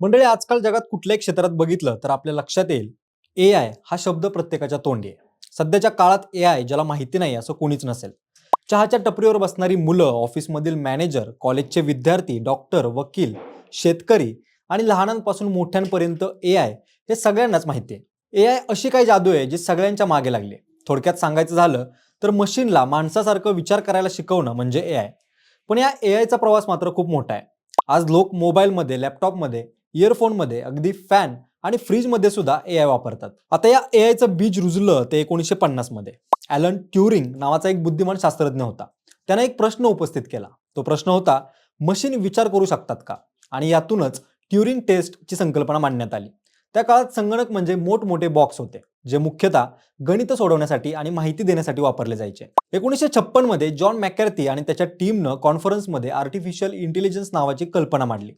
मंडळी आजकाल जगात कुठल्याही क्षेत्रात बघितलं तर आपल्या लक्षात येईल ए आय हा शब्द प्रत्येकाच्या तोंडी आहे. सध्याच्या काळात ए आय ज्याला माहिती नाही असं कोणीच नसेल. चहाच्या टपरीवर बसणारी मुलं ऑफिसमधील मॅनेजर कॉलेजचे विद्यार्थी डॉक्टर वकील शेतकरी आणि लहानांपासून मोठ्यांपर्यंत ए आय हे सगळ्यांनाच माहिती आहे. ए आय अशी काही जादू आहे जी सगळ्यांच्या मागे लागली थोडक्यात सांगायचं झालं तर मशीनला माणसासारखं विचार करायला शिकवणं म्हणजे ए आय पण या ए आयचा प्रवास मात्र खूप मोठा आहे. आज लोक मोबाईलमध्ये लॅपटॉपमध्ये इयरफोनमध्ये अगदी फॅन आणि फ्रीजमध्ये सुद्धा ए आय वापरतात. आता या ए आयचं बीज रुजलं ते एकोणीसशे पन्नासमध्ये. ॲलन ट्युरिंग नावाचा एक बुद्धिमान शास्त्रज्ञ होता. त्याने एक प्रश्न उपस्थित केला. तो प्रश्न होता मशीन विचार करू शकतात का? आणि यातूनच ट्युरिंग टेस्टची संकल्पना मांडण्यात आली. त्या काळात संगणक म्हणजे मोठमोठे बॉक्स होते जे मुख्यतः गणित सोडवण्यासाठी आणि माहिती देण्यासाठी वापरले जायचे. एकोणीसशे छप्पनमध्ये जॉन मॅकॅर्थी आणि त्याच्या टीमनं कॉन्फरन्समध्ये आर्टिफिशियल इंटेलिजन्स नावाची कल्पना मांडली.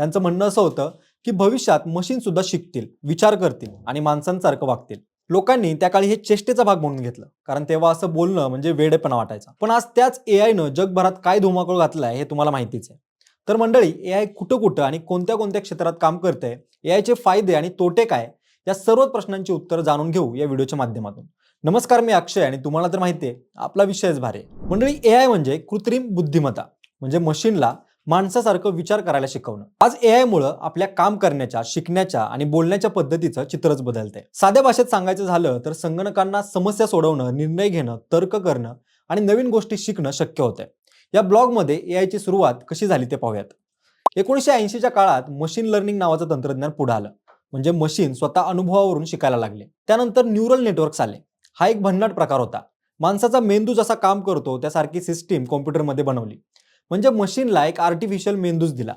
त्यांचं म्हणणं असं होतं की भविष्यात मशीन सुद्धा शिकतील विचार करतील आणि माणसांसारखं वागतील. लोकांनी त्या काळी हे चेष्टेचा भाग म्हणून घेतलं. कारण तेव्हा असं बोलणं म्हणजे वेडेपणा वाटायचा. पण आज त्याच ए आयनं जगभरात काय धुमाकूळ घातलाय हे तुम्हाला माहितीच आहे. तर मंडळी ए आय कुठं कुठं आणि कोणत्या कोणत्या क्षेत्रात काम करते ए आयचे फायदे आणि तोटे काय या सर्व प्रश्नांची उत्तरं जाणून घेऊ या व्हिडिओच्या माध्यमातून. नमस्कार मी अक्षय आणि तुम्हाला तर माहिती आहे आपला विषयच भारी आहे. मंडळी ए आय म्हणजे कृत्रिम बुद्धिमत्ता. म्हणजे मशीनला माणसासारखं विचार करायला शिकवणं. आज ए आय मुळे आपल्या काम करण्याच्या शिकण्याच्या आणि बोलण्याच्या पद्धतीचं चित्रच बदलतंय. साध्या भाषेत सांगायचं झालं तर संगणकांना समस्या सोडवणं निर्णय घेणं तर्क करणं आणि नवीन गोष्टी शिकणं शक्य होतंय. या ब्लॉगमध्ये ए सुरुवात कशी झाली ते पाहूयात. एकोणीसशे ऐंशीच्या काळात मशीन लर्निंग नावाचं तंत्रज्ञान पुढे आलं. म्हणजे मशीन स्वतः अनुभवावरून शिकायला लागले. त्यानंतर न्यूरल नेटवर्क्स आले. हा एक भन्नाट प्रकार होता. माणसाचा मेंदू जसा काम करतो त्यासारखी सिस्टीम कॉम्प्युटरमध्ये बनवली. म्हणजे मशीनला एक आर्टिफिशियल मेंदूच दिला.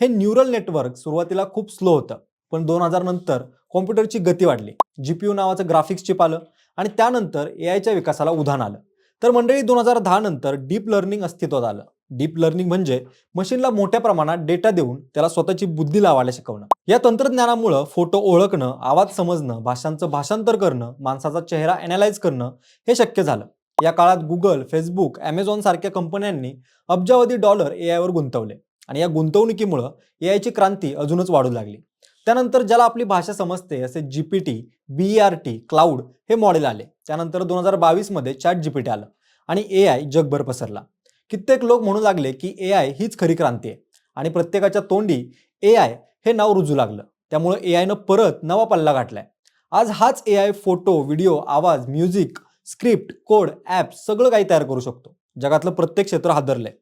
हे न्यूरल नेटवर्क सुरुवातीला खूप स्लो होतं पण दोन हजार नंतर कॉम्प्युटरची गती वाढली. जीपीयू नावाचं ग्राफिक्स चिप आलं आणि त्यानंतर ए आयच्या विकासाला उधाण आलं. तर मंडळी दोन हजार दहा नंतर डीप लर्निंग अस्तित्वात आलं. डीप लर्निंग म्हणजे मशीनला मोठ्या प्रमाणात डेटा देऊन त्याला स्वतःची बुद्धी लावायला शिकवणं. या तंत्रज्ञानामुळं फोटो ओळखणं आवाज समजणं भाषांचं भाषांतर करणं माणसाचा चेहरा अनालाइज करणं हे शक्य झालं. या काळात गुगल फेसबुक ॲमेझॉन सारख्या कंपन्यांनी अब्जावधी डॉलर ए आयवर गुंतवले. आणि या गुंतवणुकीमुळं ए आयची क्रांती अजूनच वाढू लागली. त्यानंतर ज्याला आपली भाषा समजते असे GPT B R T Claude हे मॉडेल आले. त्यानंतर दोन हजार बावीसमध्ये चॅट जीपीटी आलं आणि ए आय जगभर पसरला. कित्येक लोक म्हणू लागले की ए आय हीच खरी क्रांती आहे. आणि प्रत्येकाच्या तोंडी ए आय हे नाव रुजू लागलं. त्यामुळे ए आयनं परत नवा पल्ला गाठलाय. आज हाच ए आय फोटो व्हिडिओ आवाज म्युझिक स्क्रिप्ट कोड ॲप सगळं काही तयार करू शकतो. जगातलं प्रत्येक क्षेत्र हादरलंय.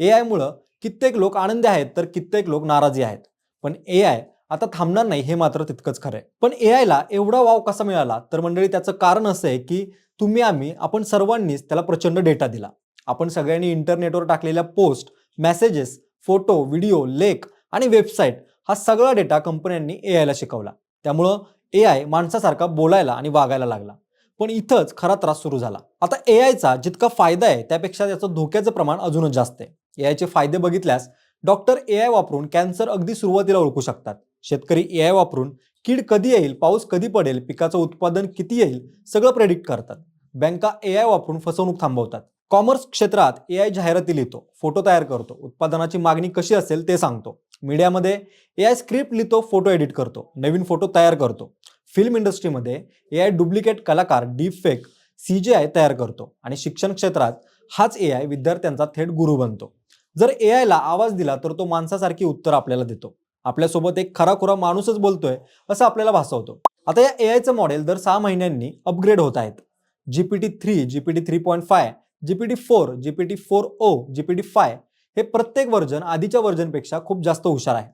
ए आयमुळं कित्येक लोक आनंदी आहेत तर कित्येक लोक नाराजी आहेत. पण ए आय आता थांबणार नाही हे मात्र तितकंच खरं आहे. पण ए आयला एवढा वाव कसा मिळाला? तर मंडळी त्याचं कारण असं आहे की तुम्ही आम्ही आपण सर्वांनीच त्याला प्रचंड डेटा दिला. आपण सगळ्यांनी इंटरनेटवर टाकलेल्या पोस्ट मेसेजेस फोटो व्हिडिओ लेख आणि वेबसाईट हा सगळा डेटा कंपन्यांनी ए आयला शिकवला. त्यामुळं ए आय माणसासारखा बोलायला आणि वागायला लागला. पण इथंच खरा त्रास सुरू झाला. आता ए आयचा जितका फायदा आहे त्यापेक्षा त्याचं धोक्याचं प्रमाण अजूनच जास्त आहे. ए आयचे फायदे बघितल्यास डॉक्टर ए आय वापरून कॅन्सर अगदी सुरुवातीला ओळखू शकतात. शेतकरी ए आय वापरून कीड कधी येईल पाऊस कधी पडेल पिकाचं उत्पादन किती येईल सगळं प्रेडिक्ट करतात. बँका ए आय वापरून फसवणूक थांबवतात. कॉमर्स क्षेत्रात ए आय जाहिराती लिहितो फोटो तयार करतो उत्पादनाची मागणी कशी असेल ते सांगतो. मीडियामध्ये ए आय स्क्रिप्ट लिहितो फोटो एडिट करतो नवीन फोटो तयार करतो. फिल्म इंडस्ट्रीमध्ये ए आय डुप्लिकेट कलाकार deep fake C J I तयार करतो आणि शिक्षण क्षेत्रात हाच ए आय विद्यार्थ्यांचा थेट गुरु बनतो. जर ए आयला आवाज दिला तर तो माणसासारखी उत्तर आपल्याला देतो. आपल्यासोबत एक खराखुरा माणूसच बोलतोय असं आपल्याला भासवतो. आता या ए आयचं मॉडेल दर सहा महिन्यांनी अपग्रेड होत आहेत. GPT three GPT three point five GPT four GPT four O GPT five हे प्रत्येक वर्जन आधीच्या वर्जनपेक्षा खूप जास्त हुशार आहे.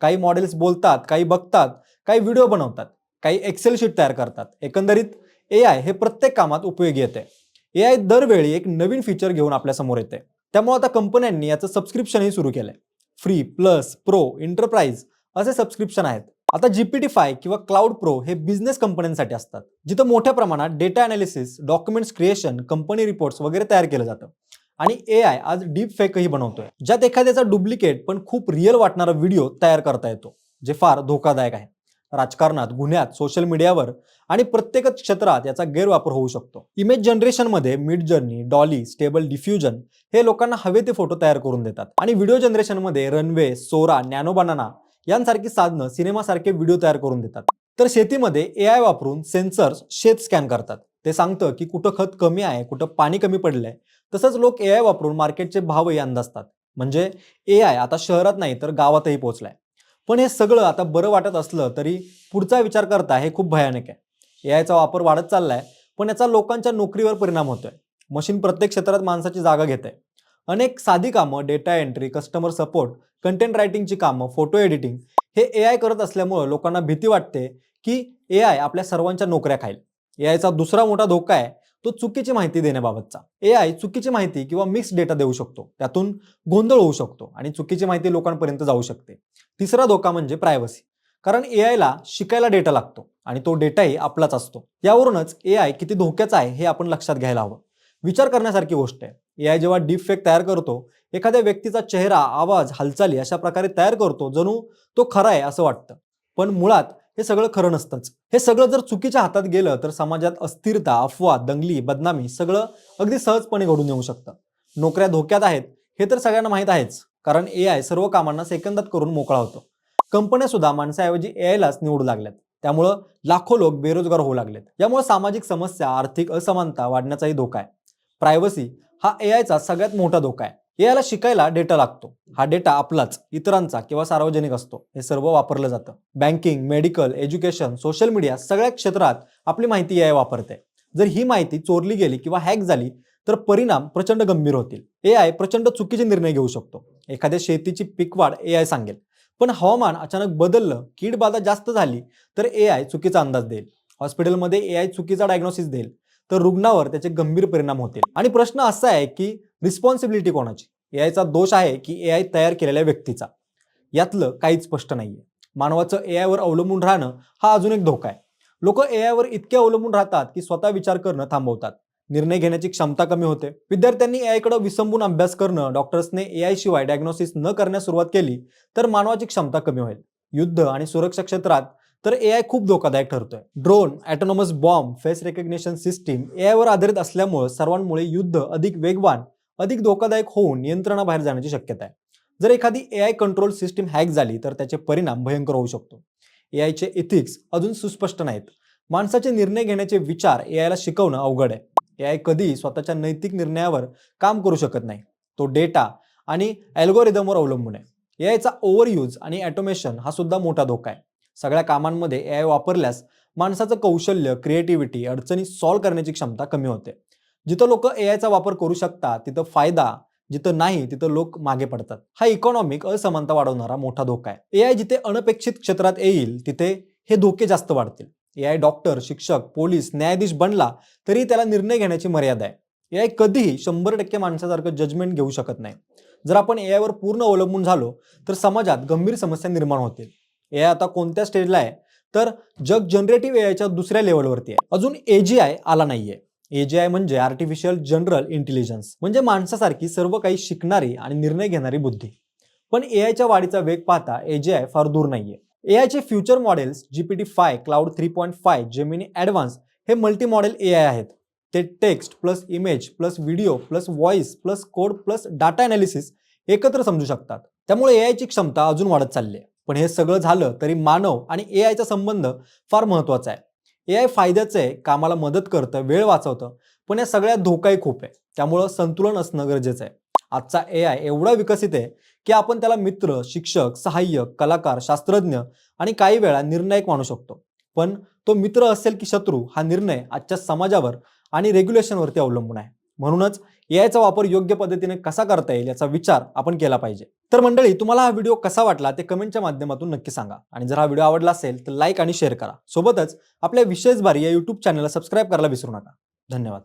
काही मॉडेल्स बोलतात काही बघतात काही व्हिडिओ बनवतात. काही एक्सेल शीट तयार करतात. एकंदरीत ए आय हे प्रत्येक कामात उपयोगी येते. ए आय दरवेळी एक नवीन फीचर घेऊन आपल्यासमोर येते. त्यामुळे आता कंपन्यांनी याचं सबस्क्रिप्शनही सुरू केलंय. फ्री प्लस प्रो इंटरप्राइज असे सबस्क्रिप्शन आहेत. आता जीपीटी फाय किंवा क्लाउड प्रो हे बिझनेस कंपन्यांसाठी असतात. जिथं मोठ्या प्रमाणात data analysis documents creation company reports वगैरे तयार केलं जातं. आणि ए आय आज डीप फेकही बनवतोय. ज्यात एखाद्याचा डुप्लिकेट पण खूप रिअल वाटणारा व्हिडिओ तयार करता येतो जे फार धोकादायक आहे. राजकारणात गुन्ह्यात सोशल मीडियावर आणि प्रत्येकच क्षेत्रात याचा गैरवापर होऊ शकतो. इमेज जनरेशनमध्ये Midjourney DALL E stable diffusion हे लोकांना हवे ते फोटो तयार करून देतात. आणि व्हिडिओ जनरेशनमध्ये रनवे सोरा नॅनो बनाना यांसारखी साधनं सिनेमासारखे व्हिडिओ तयार करून देतात. तर शेतीमध्ये ए आय वापरून सेन्सर्स शेत स्कॅन करतात. ते सांगतं की कुठं खत कमी आहे कुठं पाणी कमी पडलंय. तसंच लोक ए आय वापरून मार्केटचे भावही अंदाजतात. म्हणजे ए आय आता शहरात नाही तर गावातही पोहोचलाय. पण हे सगळं आता बरं वाटत असलं तरी पुढचा विचार करता हे खूप भयानक आहे. ए आयचा वापर वाढत चाललाय पण याचा लोकांच्या नोकरीवर परिणाम होतोय. मशीन प्रत्येक क्षेत्रात माणसाची जागा घेत आहे अनेक साधी कामं data entry customer support content रायटिंगची कामं फोटो एडिटिंग हे ए आय करत असल्यामुळं लोकांना भीती वाटते की ए आय आपल्या सर्वांच्या नोकऱ्या खाईल. ए आयचा दुसरा मोठा धोका आहे तो चुकीची माहिती देण्याबाबतचा. ए आय चुकीची माहिती किंवा मिक्स डेटा देऊ शकतो. त्यातून गोंधळ होऊ शकतो आणि चुकीची माहिती लोकांपर्यंत जाऊ शकते. तिसरा धोका म्हणजे प्रायव्हसी कारण ए आयला शिकायला डेटा लागतो आणि तो डेटाही आपलाच असतो. यावरूनच ए आय किती धोक्याचा आहे हे आपण लक्षात घ्यायला हवं. विचार करण्यासारखी गोष्ट आहे. ए आय जेव्हा डीप फेक तयार करतो एखाद्या व्यक्तीचा चेहरा आवाज हालचाली अशा प्रकारे तयार करतो जणू तो खरा आहे असं वाटतं. पण मुळात हे सगळं खरं नसतंच. हे सगळं जर चुकीच्या हातात गेलं तर समाजात अस्थिरता अफवा दंगली बदनामी सगळं अगदी सहजपणे घडून येऊ शकतं. नोकऱ्या धोक्यात आहेत हे तर सगळ्यांना माहीत आहेच कारण ए आय सर्व कामांना सेकंदात करून मोकळा होतो. कंपन्या सुद्धा माणसाऐवजी ए आयलाच निवडू लागल्यात. त्यामुळं लाखो लोक बेरोजगार होऊ लागलेत. यामुळे सामाजिक समस्या आर्थिक असमानता वाढण्याचाही धोका आहे. प्रायव्हसी हा ए आयचा सगळ्यात मोठा धोका आहे. ए आयला शिकायला डेटा लागतो. हा डेटा आपलाच इतरांचा किंवा सार्वजनिक असतो. हे सर्व वापरलं जातं. Banking medical education social media सगळ्या क्षेत्रात आपली माहिती ए आय वापरते. जर ही माहिती चोरली गेली किंवा हॅक झाली तर परिणाम प्रचंड गंभीर होतील. ए आय प्रचंड चुकीचे निर्णय घेऊ शकतो. एखाद्या शेतीची पीकवाढ ए आय सांगेल. पण हवामान अचानक बदललं कीड बाधा जास्त झाली तर ए आय चुकीचा अंदाज देईल. हॉस्पिटलमध्ये ए आय चुकीचा डायग्नोसिस देईल. तर रुग्णावर त्याचे गंभीर परिणाम होतील. आणि प्रश्न असा आहे की रिस्पॉन्सिबिलिटी कोणाची? ए आयचा दोष आहे की ए आय तयार केलेल्या व्यक्तीचा. यातलं काहीच स्पष्ट नाहीये. मानवाचं ए आयवर अवलंबून राहणं हा अजून एक धोका आहे. लोक ए आयवर इतके अवलंबून राहतात की स्वतः विचार करणं थांबवतात. निर्णय घेण्याची क्षमता कमी होते. विद्यार्थ्यांनी ए आयकडे विसंबून अभ्यास करणं डॉक्टर्सने ए आय शिवाय डायग्नोसिस न करण्यास सुरुवात केली तर मानवाची क्षमता कमी होईल. युद्ध आणि सुरक्षा क्षेत्रात तर ए आय खूप धोकादायक ठरतोय. Drone autonomous bomb face recognition system A आयवर आधारित असल्यामुळे सर्वांमुळे युद्ध अधिक वेगवान अधिक धोकादायक होऊन नियंत्रणाबाहेर जाण्याची शक्यता आहे. जर एखादी A I control system hack झाली तर त्याचे परिणाम भयंकर होऊ शकतो. ए आयचे इथिक्स अजून सुस्पष्ट नाहीत. माणसाचे निर्णय घेण्याचे विचार ए आयला शिकवणं अवघड आहे. ए आय कधी स्वतःच्या नैतिक निर्णयावर काम करू शकत नाही. तो डेटा आणि अल्गोरिदमवर अवलंबून आहे. ए आयचा ओव्हरयूज आणि ॲटोमेशन हा सुद्धा मोठा धोका आहे. सगळ्या कामांमध्ये ए आय वापरल्यास माणसाचं कौशल्य क्रिएटिव्हिटी अडचणी सॉल्व्ह करण्याची क्षमता कमी होते. जिथं लोक ए आयचा वापर करू शकतात तिथं फायदा जिथं नाही तिथं लोक मागे पडतात. हा इकॉनॉमिक असमानता वाढवणारा मोठा धोका आहे. ए आय जिथे अनपेक्षित क्षेत्रात येईल तिथे हे धोके जास्त वाढतील. ए आय डॉक्टर शिक्षक पोलीस न्यायाधीश बनला तरी त्याला निर्णय घेण्याची मर्यादा आहे. ए आय कधीही शंभर टक्के माणसासारखं जजमेंट घेऊ शकत नाही. जर आपण ए आयवर पूर्ण अवलंबून झालो तर समाजात गंभीर समस्या निर्माण होतील. ए आय आता कोणत्या स्टेजला आहे? तर जग जनरेटिव्ह ए आयच्या दुसऱ्या लेवलवरती आहे. अजून ए जी आय आला नाहीये. एजीआय म्हणजे आर्टिफिशियल जनरल इंटेलिजन्स म्हणजे माणसासारखी सर्व काही शिकणारी आणि निर्णय घेणारी बुद्धी. पण एआयच्या वाढीचा वेग पाहता एजीआय फार दूर नाहीये. एआयचे future models GPT five Claude three point five Gemini advance हे मल्टी मॉडेल ए आय आहेत. ते text plus image plus video plus voice plus code plus data analysis एकत्र समजू शकतात. त्यामुळे एआयची क्षमता अजून वाढत चालली आहे पण हे सगळं झालं तरी मानव आणि एआयचा संबंध फार महत्त्वाचा आहे. ए आय फायद्याचं आहे कामाला मदत करतं वेळ वाचवतं पण या सगळ्यात धोकाही खूप आहे. त्यामुळं संतुलन असणं गरजेचं आहे. आजचा ए आय एवढा विकसित आहे की आपण त्याला मित्र शिक्षक सहाय्यक कलाकार शास्त्रज्ञ आणि काही वेळा निर्णायक मानू शकतो. पण तो मित्र असेल की शत्रू हा निर्णय आजच्या समाजावर आणि रेग्युलेशनवरती अवलंबून आहे. म्हणूनच एआयचा वापर योग्य पद्धतीने कसा करता येईल याचा विचार आपण केला पाहिजे. तर मंडळी तुम्हाला हा व्हिडिओ कसा वाटला ते कमेंटच्या माध्यमातून नक्की सांगा. आणि जर हा व्हिडिओ आवडला असेल तर लाईक आणि शेअर करा. सोबतच आपल्या विशेष बारी या युट्यूब चॅनलला सबस्क्राईब करायला विसरू नका. धन्यवाद.